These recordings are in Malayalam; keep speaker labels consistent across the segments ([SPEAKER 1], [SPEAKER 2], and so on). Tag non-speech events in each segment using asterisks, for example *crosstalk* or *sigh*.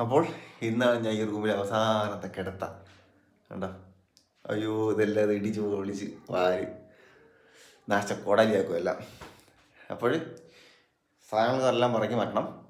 [SPEAKER 1] അപ്പോൾ ഇന്നാണ് ഞാൻ ഈ റൂമിലെ അവസാനത്തെ കിടത്ത. കണ്ടോ? അയ്യോ ഇതെല്ലാം ഇത് ഇടിച്ച് പൊളിച്ച് വാരി നാശ കൊടലിയാക്കും എല്ലാം. അപ്പോൾ സാധനങ്ങളെല്ലാം മറക്കി മാറ്റണം.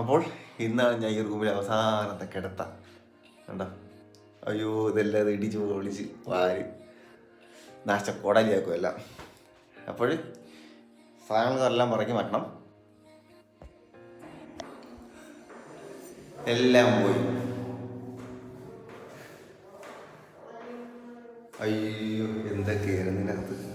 [SPEAKER 1] അപ്പോൾ ഇന്നാണ് ഞാൻ ഈ റൂമിലെ അവസാനത്തെ കിടത്ത. കണ്ടോ? അയ്യോ ഇതെല്ലാം ഇത് ഇടിച്ച് പൊളിച്ച് വാരി. നാശ കൊടലിയാക്കും എല്ലാം. അപ്പോൾ സാധനങ്ങളെല്ലാം പറക്കി മാറ്റണം. എല്ലാം പോയി. അയ്യോ എന്തൊക്കെയായിരുന്നു ഇതിനകത്ത്?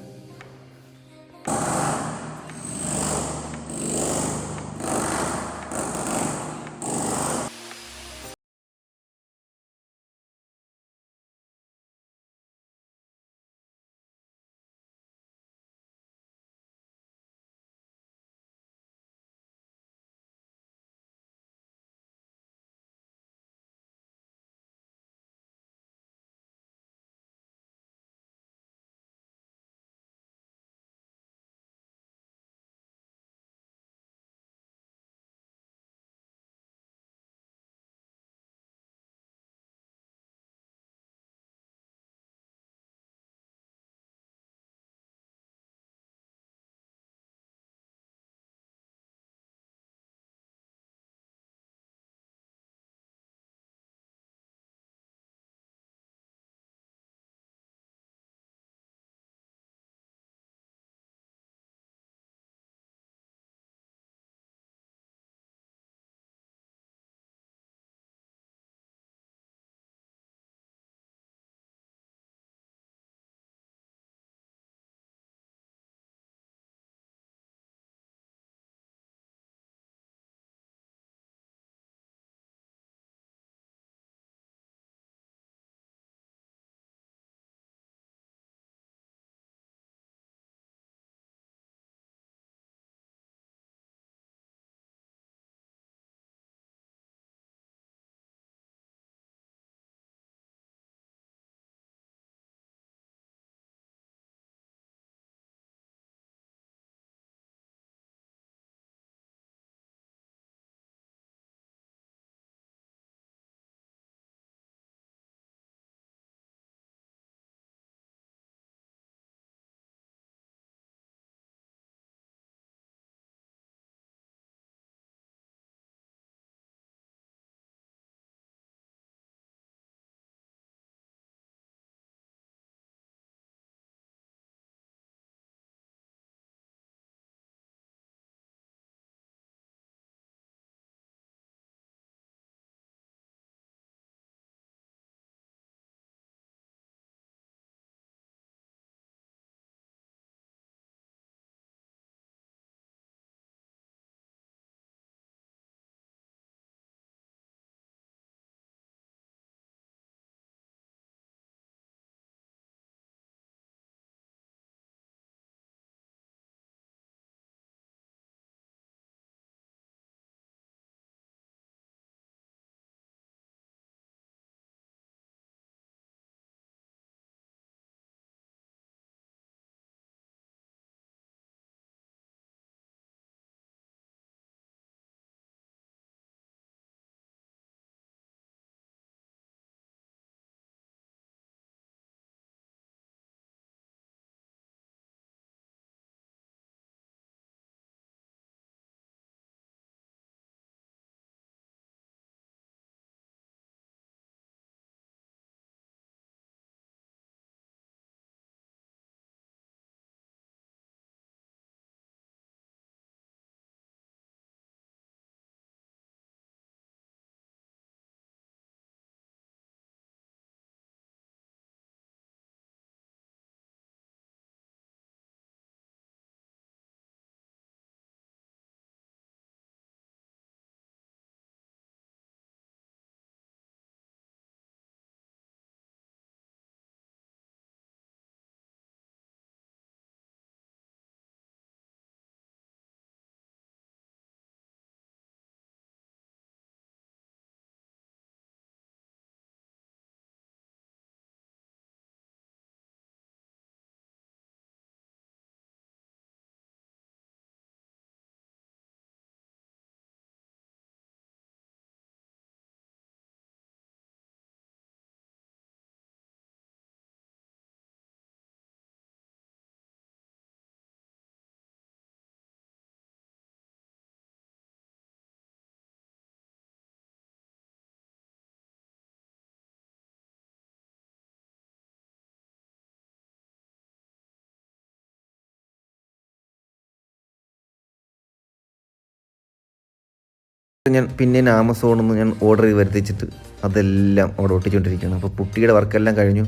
[SPEAKER 1] ഞാൻ പിന്നെ ആമസോണിൽ നിന്ന് ഞാൻ ഓർഡർ വരുത്തിച്ചിട്ട് അതെല്ലാം അവിടെ ഒട്ടിച്ചുകൊണ്ടിരിക്കുകയാണ് അപ്പോൾ പുട്ടിയുടെ വർക്കെല്ലാം കഴിഞ്ഞു.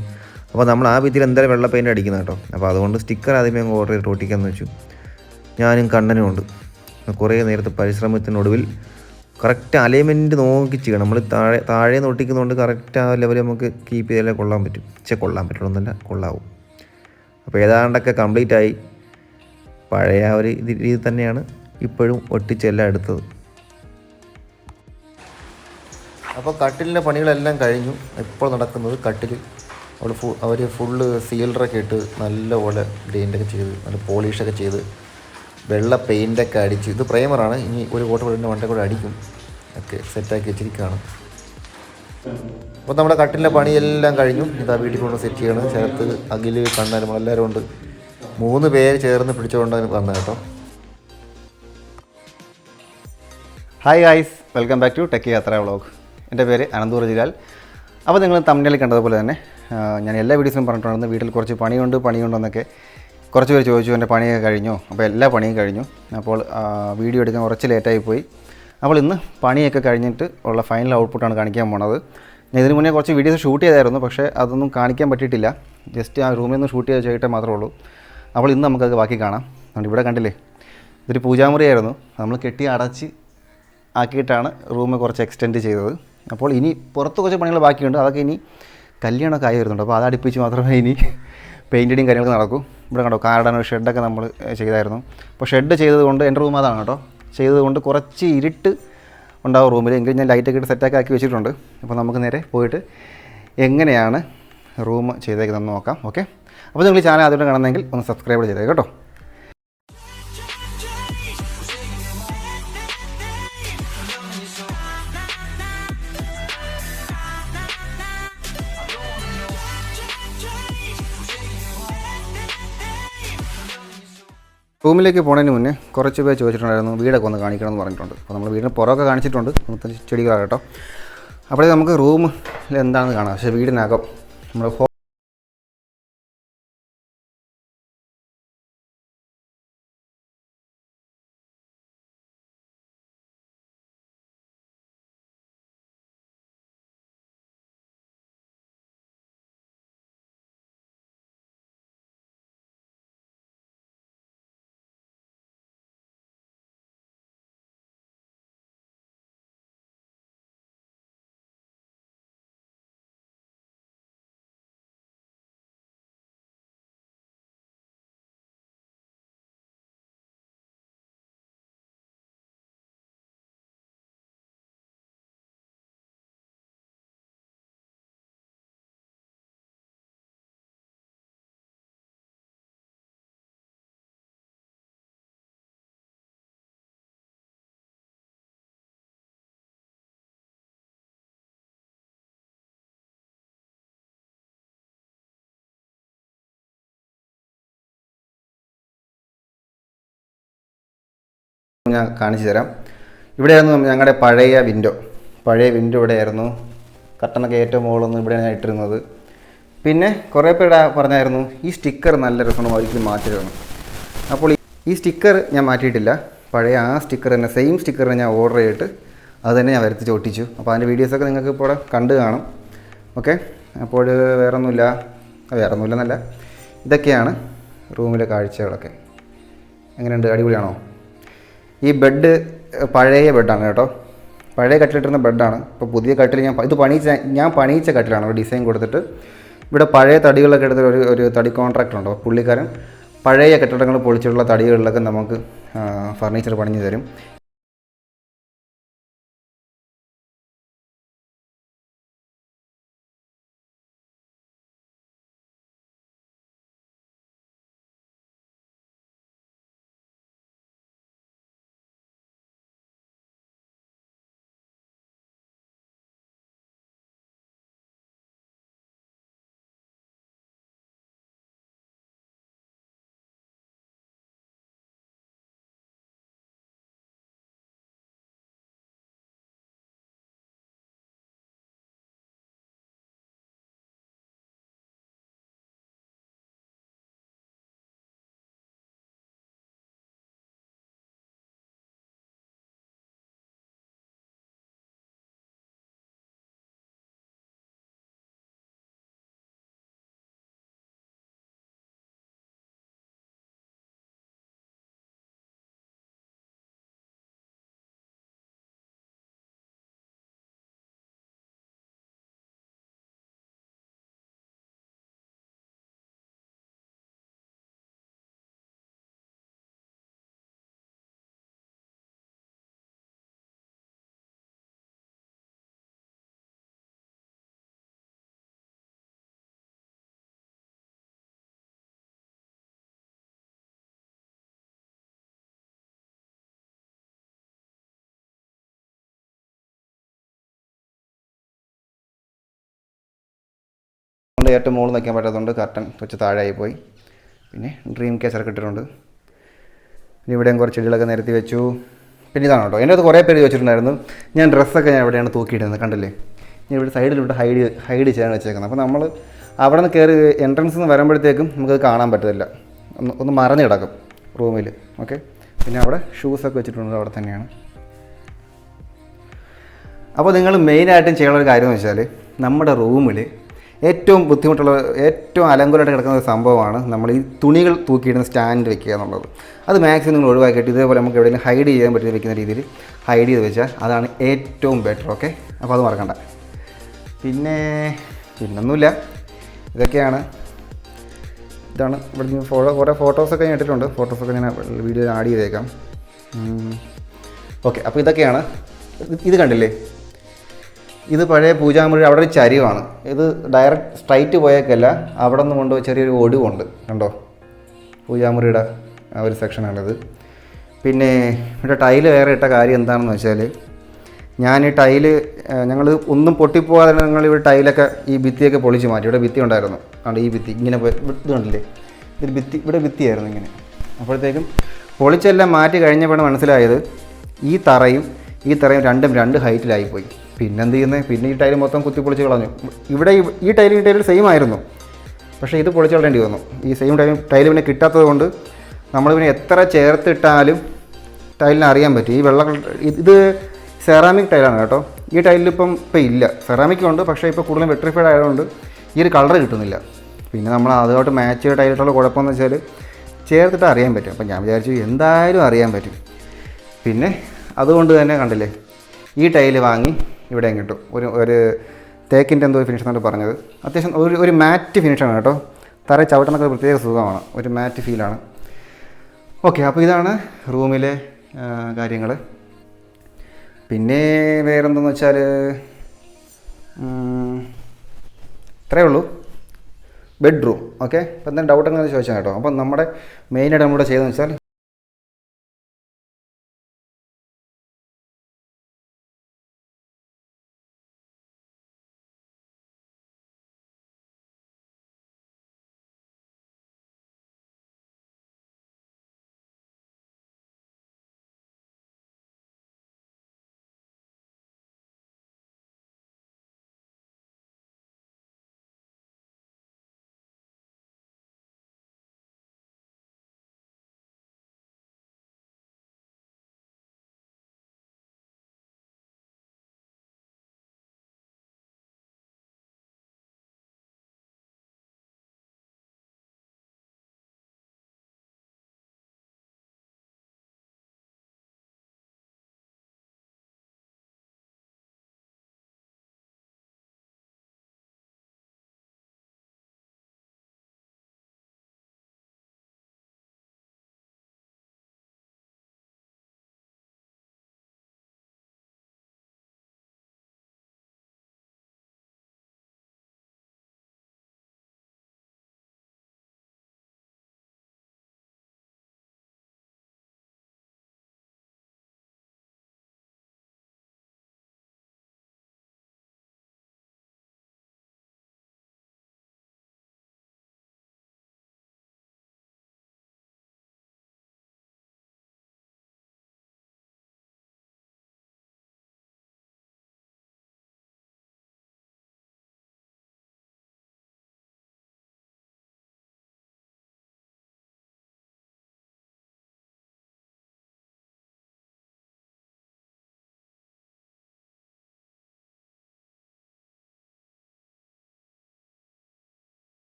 [SPEAKER 1] അപ്പോൾ നമ്മൾ ആ ഭിത്തിയിൽ എന്തായാലും വെള്ള പെയിന്റ് അടിക്കുന്നത് കേട്ടോ. അപ്പോൾ അതുകൊണ്ട് സ്റ്റിക്കർ ആദ്യമേ ഓർഡർ ചെയ്തിട്ട് ഒട്ടിക്കാമെന്ന് വെച്ചു. ഞാനും കണ്ണനും ഉണ്ട്. കുറേ നേരത്തെ പരിശ്രമത്തിനൊടുവിൽ കറക്റ്റ് അലൈൻമെന്റ് നോക്കി ചെയ്യണം. നമ്മൾ താഴെ താഴെ ഒട്ടിക്കുന്നതുകൊണ്ട് കറക്റ്റ് ആ ലെവൽ നമുക്ക് കീപ്പ് ചെയ്താലേ കൊള്ളാൻ പറ്റും. പക്ഷേ കൊള്ളാൻ പറ്റുള്ളൂ കൊള്ളാവും. അപ്പോൾ ഏതാണ്ടൊക്കെ കംപ്ലീറ്റ് ആയി. പഴയ ഒരു രീതി തന്നെയാണ് ഇപ്പോഴും ഒട്ടിച്ചെല്ലാം എടുത്തത്. അപ്പോൾ കട്ടിലിന്റെ പണികളെല്ലാം കഴിഞ്ഞു. ഇപ്പോൾ നടക്കുന്നത് കട്ടിൽ അവൾ ഫു അവർ ഫുള്ള് സീലറൊക്കെ ഇട്ട് നല്ലപോലെ ഡെയിന്റൊക്കെ ചെയ്ത് നല്ല പോളിഷൊക്കെ ചെയ്ത് വെള്ള പെയിന്റൊക്കെ അടിച്ച്. ഇത് പ്രൈമറാണ്. ഇനി ഒരു കോട്ട കൂടെ വണ്ടി കൂടെ അടിക്കും. ഒക്കെ സെറ്റാക്കി വെച്ചിരിക്കുകയാണ്. അപ്പോൾ നമ്മുടെ കട്ടിലിന്റെ പണിയെല്ലാം കഴിഞ്ഞു. ഇതാ വീട്ടിൽ കൊണ്ട് സെറ്റ് ചെയ്യണം. ചേർത്ത് അഖിൽ കണ്ണാലും എല്ലാവരും ഉണ്ട്. മൂന്ന് പേര് ചേർന്ന് പിടിച്ചുകൊണ്ട് വന്ന കേട്ടോ.
[SPEAKER 2] Hi guys welcome back to techie Yatra vlog എന്റെ പേര് അനന്തൂർ ജിലാൽ. അപ്പോൾ നിങ്ങൾ തമിഴിൽ കണ്ടതുപോലെ തന്നെ ഞാൻ എല്ലാ വീഡിയോസിലും പറഞ്ഞിട്ടുണ്ടായിരുന്നു വീട്ടിൽ കുറച്ച് പണിയുണ്ട് പണിയുണ്ടെന്നൊക്കെ കുറച്ച് പേര് ചോദിച്ചു എന്റെ പണിയൊക്കെ കഴിഞ്ഞു? അപ്പോൾ എല്ലാ പണിയും കഴിഞ്ഞു. അപ്പോൾ വീഡിയോ എടുക്കാൻ കുറച്ച് ലേറ്റായി പോയി. അപ്പോൾ ഇന്ന് പണിയൊക്കെ കഴിഞ്ഞിട്ട് ഉള്ള ഫൈനൽ ഔട്ട്പുട്ടാണ് കാണിക്കാൻ പോണത്. ഞാൻ ഇതിന് മുന്നേ കുറച്ച് വീഡിയോസ് ഷൂട്ട് ചെയ്തായിരുന്നു പക്ഷേ അതൊന്നും കാണിക്കാൻ പറ്റിയിട്ടില്ല. ജസ്റ്റ് ആ റൂമിൽ നിന്ന് ഷൂട്ട് ചെയ്ത് ചെയ്തിട്ട് മാത്രമേ ഉള്ളൂ. അപ്പോൾ ഇന്ന് നമുക്കത് ബാക്കി കാണാം. അതുകൊണ്ട് ഇവിടെ കണ്ടില്ലേ ഇതൊരു പൂജാമുറിയായിരുന്നു. നമ്മൾ കെട്ടി അടച്ച് ആക്കിയിട്ടാണ് റൂം കുറച്ച് എക്സ്റ്റെൻഡ് ചെയ്തത്. അപ്പോൾ ഇനി പുറത്ത് കുറച്ച് പണികൾ ബാക്കിയുണ്ട്. അതൊക്കെ ഇനി കല്യാണമൊക്കെ ആയി വരുന്നുണ്ട്. അപ്പോൾ അതടുപ്പിച്ച് മാത്രമേ ഇനി പെയിന്റിങ് കാര്യങ്ങളൊക്കെ നടക്കൂ. ഇവിടെ കണ്ടോ കാർഡാണ് ഷെഡൊക്കെ നമ്മൾ ചെയ്തായിരുന്നു. അപ്പോൾ ഷെഡ് ചെയ്തതുകൊണ്ട് എന്റെ റൂം അതാണ് കേട്ടോ. ചെയ്തതുകൊണ്ട് കുറച്ച് ഇരുട്ട് ഉണ്ടാവും റൂമിൽ എങ്കിലും ഞാൻ ലൈറ്റൊക്കെ ഇട്ട് സെറ്റാക്കി ആക്കി വെച്ചിട്ടുണ്ട്. അപ്പോൾ നമുക്ക് നേരെ പോയിട്ട് എങ്ങനെയാണ് റൂം ചെയ്തേക്കുന്നതെന്ന് നോക്കാം. ഓക്കെ അപ്പോൾ നിങ്ങൾ ചാനൽ ആദ്യമായിട്ട് കാണുന്നെങ്കിൽ ഒന്ന് സബ്സ്ക്രൈബ് ചെയ്തേക്കാം കേട്ടോ. റൂമിലേക്ക് പോണതിന് മുന്നേ കുറച്ച് പേര് ചോദിച്ചിട്ടുണ്ടായിരുന്നു വീടൊക്കെ ഒന്ന് കാണിക്കണം എന്ന് പറഞ്ഞിട്ടുണ്ട്. അപ്പോൾ നമ്മൾ വീടിന് പുറമൊക്കെ കാണിച്ചിട്ടുണ്ട്. മൊത്തം ചെടികളാണ് കേട്ടോ. അപ്പോഴേ നമുക്ക് റൂമിൽ എന്താണെന്ന് കാണാം. പക്ഷേ വീടിനകം നമ്മൾ ഞാൻ കാണിച്ചു തരാം. ഇവിടെയായിരുന്നു ഞങ്ങളുടെ പഴയ വിൻഡോ പഴയ വിൻഡോ ഇവിടെയായിരുന്നു. കട്ടണൊക്കെ ഏറ്റവും മുകളിലൊന്നും ഇവിടെയാണ് ഞാൻ ഇട്ടിരുന്നത്. പിന്നെ കുറേ പേര് പറഞ്ഞായിരുന്നു ഈ സ്റ്റിക്കർ നല്ല രസമാണ് ഒരിക്കലും മാറ്റരുതെന്ന് അപ്പോൾ ഈ- സ്റ്റിക്കർ ഞാൻ മാറ്റിയിട്ടില്ല. പഴയ ആ സ്റ്റിക്കർ തന്നെ സെയിം സ്റ്റിക്കർ ഞാൻ ഓർഡർ ചെയ്തിട്ട് അത് തന്നെ ഞാൻ വരുത്തിച്ച് ഒട്ടിച്ചു. അപ്പോൾ അതിന്റെ വീഡിയോസൊക്കെ നിങ്ങൾക്ക് ഇപ്പോൾ കണ്ടു കാണും. ഓക്കെ അപ്പോൾ വേറെ ഒന്നുമില്ല വേറെ ഒന്നുമില്ലെന്നല്ല ഇതൊക്കെയാണ് റൂമിലെ കാഴ്ചകളൊക്കെ. എങ്ങനെയുണ്ട്? അടിപൊളിയാണോ? ഈ ബെഡ് പഴയ ബെഡാണ് കേട്ടോ. പഴയ കട്ടിലിട്ടിരുന്ന ബെഡാണ് ഇപ്പോൾ പുതിയ കട്ടിൽ ഞാൻ ഇത് പണിയിച്ച ഞാൻ പണിയിച്ച കട്ടിലാണ്. ഡിസൈൻ കൊടുത്തിട്ട് ഇവിടെ പഴയ തടികളൊക്കെ എടുത്തിട്ട് ഒരു ഒരു തടി കോൺട്രാക്ടർ ഉണ്ടോ? പുള്ളിക്കാരൻ പഴയ കെട്ടിടങ്ങൾ പൊളിച്ചിട്ടുള്ള തടികളിലൊക്കെ നമുക്ക് ഫർണിച്ചർ പണിഞ്ഞു തരും. റൂമിൽ ഏറ്റവും മുകളിൽ നിൽക്കാൻ പറ്റാത്തതുകൊണ്ട് കർട്ടൻ കുറച്ച് താഴെയായി പോയി. പിന്നെ ഡ്രീം കേസറൊക്കെ ഇട്ടിട്ടുണ്ട്. പിന്നെ ഇവിടെയും കുറച്ച് ചെടികളൊക്കെ നിരത്തി വെച്ചു. പിന്നെ ഇതാണ് കേട്ടോ. എന്റെ അടുത്ത് കുറേ പേര് ചോദിച്ചിട്ടുണ്ടായിരുന്നു. ഞാൻ ഡ്രസ്സൊക്കെ ഞാൻ എവിടെയാണ് തൂക്കിയിടുന്നത് കണ്ടില്ലേ? ഞാൻ ഇവിടെ സൈഡിലോട്ട് ഹൈഡ് ഹൈഡ് ചെയ്യാൻ വെച്ചേക്കുന്നത്. അപ്പോൾ നമ്മൾ അവിടെ നിന്ന് കയറി എൻട്രൻസ് നിന്ന് വരുമ്പോഴത്തേക്കും നമുക്കത് കാണാൻ പറ്റത്തില്ല. ഒന്ന് ഒന്ന് മറഞ്ഞു കിടക്കും റൂമിൽ ഓക്കെ? പിന്നെ അവിടെ ഷൂസൊക്കെ വെച്ചിട്ടുണ്ട്. അവിടെ തന്നെയാണ്. അപ്പോൾ നിങ്ങൾ മെയിനായിട്ടും ചെയ്യാനുള്ള ഒരു കാര്യം എന്ന് വെച്ചാൽ നമ്മുടെ റൂമിൽ ഏറ്റവും ബുദ്ധിമുട്ടുള്ള ഏറ്റവും അലങ്കുലമായിട്ട് കിടക്കുന്ന ഒരു സംഭവമാണ് നമ്മൾ ഈ തുണികൾ തൂക്കിയിടുന്ന സ്റ്റാൻഡ് വെക്കുക എന്നുള്ളത്. അത് മാക്സിമം നിങ്ങൾ ഒഴിവാക്കിയിട്ട് ഇതേപോലെ നമുക്ക് എവിടെയെങ്കിലും ഹൈഡ് ചെയ്യാൻ പറ്റുന്ന വെക്കുന്ന രീതിയിൽ ഹൈഡ് ചെയ്ത് വെച്ചാൽ അതാണ് ഏറ്റവും ബെറ്റർ ഓക്കെ അപ്പോൾ അത് മറക്കണ്ട. പിന്നെ പിന്നൊന്നുമില്ല. ഇതൊക്കെയാണ്. ഇതാണ് ഇവിടെ നിന്ന് ഫോട്ടോ കുറേ ഫോട്ടോസൊക്കെ ഞാൻ ഇട്ടിട്ടുണ്ട്. ഫോട്ടോസൊക്കെ ഞാൻ വീഡിയോയിൽ ആഡ് ചെയ്തേക്കാം. ഓക്കെ അപ്പോൾ ഇതൊക്കെയാണ്. ഇത് കണ്ടില്ലേ? ഇത് പഴയ പൂജാമുറി അവിടെ ഒരു ചരിവാണ്. ഇത് ഡയറക്റ്റ് സ്ട്രൈറ്റ് പോയേക്കല്ല. അവിടെ നിന്ന് കൊണ്ടുപോയി ചെറിയൊരു ഒടിവുണ്ട്. കണ്ടോ? പൂജാമുറിയുടെ ആ ഒരു സെക്ഷനാണിത് പിന്നെ ഇവിടെ ടൈൽ വേറെ ഇട്ട കാര്യം എന്താണെന്ന് വെച്ചാൽ ഞാൻ ഈ ടൈൽ ഞങ്ങൾ ഒന്നും പൊട്ടിപ്പോകാതെ ഞങ്ങൾ ഇവിടെ ടൈലൊക്കെ ഈ ഭിത്തിയൊക്കെ പൊളിച്ച് മാറ്റി. ഇവിടെ ഭിത്തി ഉണ്ടായിരുന്നു. അതുകൊണ്ട് ഈ ഭിത്തി? ഇങ്ങനെ ഇത് കണ്ടില്ലേ? ഇത് ഭിത്തി ഇവിടെ ഭിത്തിയായിരുന്നു ഇങ്ങനെ. അപ്പോഴത്തേക്കും പൊളിച്ചെല്ലാം മാറ്റി കഴിഞ്ഞപ്പോഴാണ് മനസ്സിലായത് ഈ തറയും ഈ തറയും രണ്ടും രണ്ട് ഹൈറ്റിലായിപ്പോയി പിന്നെ എന്ത് ചെയ്യുന്നത് പിന്നെ ഈ ടൈൽ മൊത്തം കുത്തി പൊളിച്ച് കളഞ്ഞു. ഇവിടെ ഈ- ടൈൽ ഈ ടൈലും സെയിം ആയിരുന്നു. പക്ഷേ ഇത് പൊളിച്ച് കളയേണ്ടി വന്നു. ഈ സെയിം ടൈൽ ടൈൽ പിന്നെ കിട്ടാത്തത് കൊണ്ട് നമ്മൾ പിന്നെ എത്ര ചേർത്തിട്ടാലും ടൈലിന് അറിയാൻ പറ്റും. ഈ വെള്ള ഇത് സെറാമിക് ടൈലാണ് കേട്ടോ. ഈ ടൈലിൽ ഇപ്പം ഇപ്പം ഇല്ല. സെറാമിക് ഉണ്ട് പക്ഷേ ഇപ്പോൾ കൂടുതലും വെട്രിഫൈഡ് ആയതുകൊണ്ട് ഈ ഒരു കളർ കിട്ടുന്നില്ല. പിന്നെ നമ്മൾ അതുമായിട്ട് മാച്ച് ചെയ്ത ടൈലിട്ടുള്ള കുഴപ്പമെന്ന് വെച്ചാൽ ചേർത്തിട്ട് അറിയാൻ പറ്റും. അപ്പം ഞാൻ വിചാരിച്ചു എന്തായാലും അറിയാൻ പറ്റും. പിന്നെ അതുകൊണ്ട് തന്നെ കണ്ടില്ലേ? ഈ ടൈൽ വാങ്ങി ഇവിടെയും കിട്ടും. ഒരു ഒരു തേക്കിന്റെ എന്തോ ഫിനിഷ് എന്നാണ് പറഞ്ഞത്. അത്യാവശ്യം ഒരു ഒരു മാറ്റ് ഫിനിഷാണ് കേട്ടോ. തറ ചവിട്ടണൊക്കെ പ്രത്യേക സുഖമാണ്. ഒരു മാറ്റ് ഫീലാണ് ഓക്കെ അപ്പോൾ ഇതാണ് റൂമിലെ കാര്യങ്ങൾ പിന്നെ വേറെന്തെന്ന് വെച്ചാൽ ഇത്രയേ ഉള്ളൂ. ബെഡ്റൂം ഓക്കെ അപ്പോൾ എന്തെങ്കിലും ഡൗട്ട് ഉണ്ടെങ്കിൽ ചോദിച്ചാൽ കേട്ടോ. അപ്പം നമ്മുടെ മെയിനായിട്ട് നമ്മളിവിടെ ചെയ്തതെന്ന് വെച്ചാൽ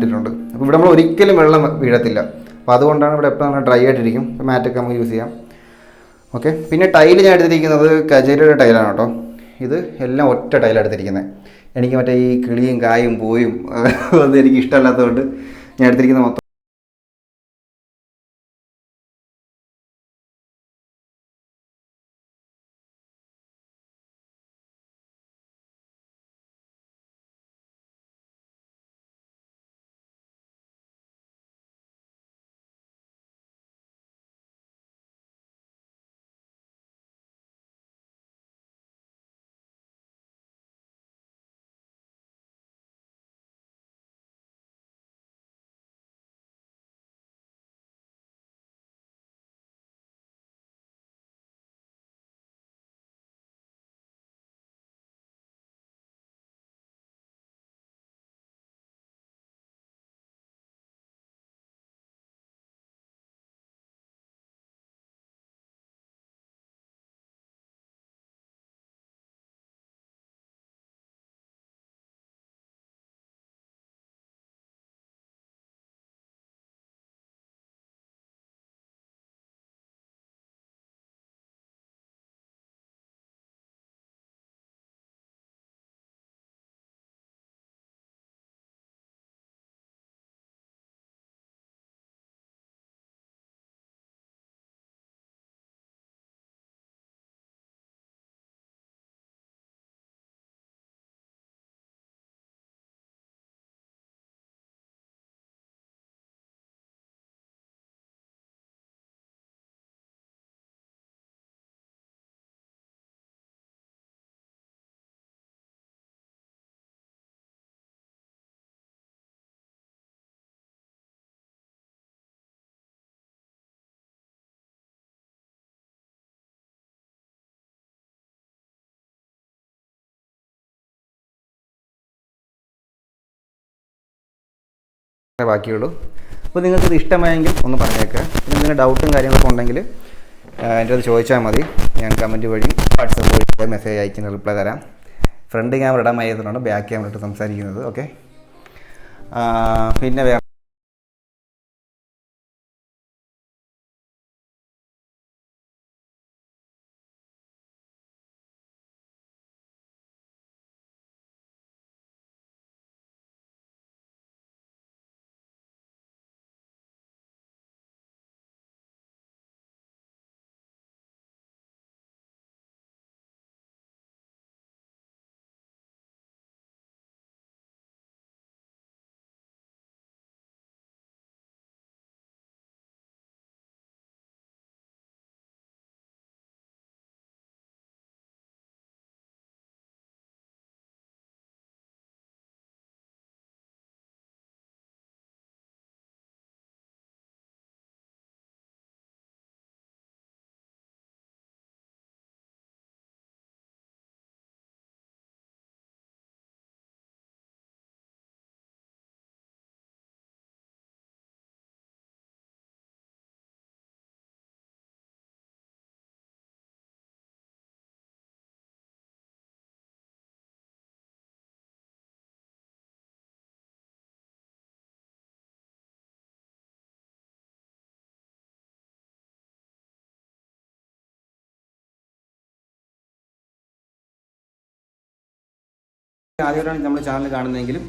[SPEAKER 2] ഇട്ടിട്ടുണ്ട് അപ്പോൾ ഇവിടെ നമ്മൾ ഒരിക്കലും വെള്ളം വീഴത്തില്ല. അപ്പോൾ അതുകൊണ്ടാണ് ഇവിടെ എപ്പോഴും ഡ്രൈ ആയിട്ടിരിക്കും. മാറ്റൊക്കെ നമുക്ക് യൂസ് ചെയ്യാം. ഓക്കെ പിന്നെ ടൈൽ ഞാൻ എടുത്തിരിക്കുന്നത് കജേരിയുടെ ടൈലാണ് കേട്ടോ. ഇത് എല്ലാം ഒറ്റ ടൈലാണ് എടുത്തിരിക്കുന്നത്. എനിക്ക് മറ്റേ ഈ കിളിയും കായും പോയും ഒന്നും *laughs* എനിക്ക് ഇഷ്ടമല്ലാത്തതുകൊണ്ട് ഞാൻ എടുത്തിരിക്കുന്ന മൊത്തം ബാക്കിയുള്ളൂ. അപ്പോൾ നിങ്ങൾക്ക് ഇത് ഇഷ്ടമായെങ്കിൽ ഒന്ന് പറഞ്ഞേക്കുക പിന്നെ എന്തെങ്കിലും ഡൗട്ടും കാര്യങ്ങളൊക്കെ ഉണ്ടെങ്കിൽ എന്റെ അത് ചോദിച്ചാൽ മതി. ഞാൻ കമന്റ് വഴി വാട്സപ്പ് വഴി മെസ്സേജ് അയക്കുന്ന റിപ്ലൈ തരാം. ഫ്രണ്ട് ക്യാമറ ഇടാൻ വയ്യാത്തതുകൊണ്ട് ബാക്ക് ക്യാമറ ഇട്ട് സംസാരിക്കുന്നത് ഓക്കെ പിന്നെ വേറെ ആദ്യമായിട്ടാണ് നമ്മുടെ ചാനൽ കാണുന്നതെങ്കിലും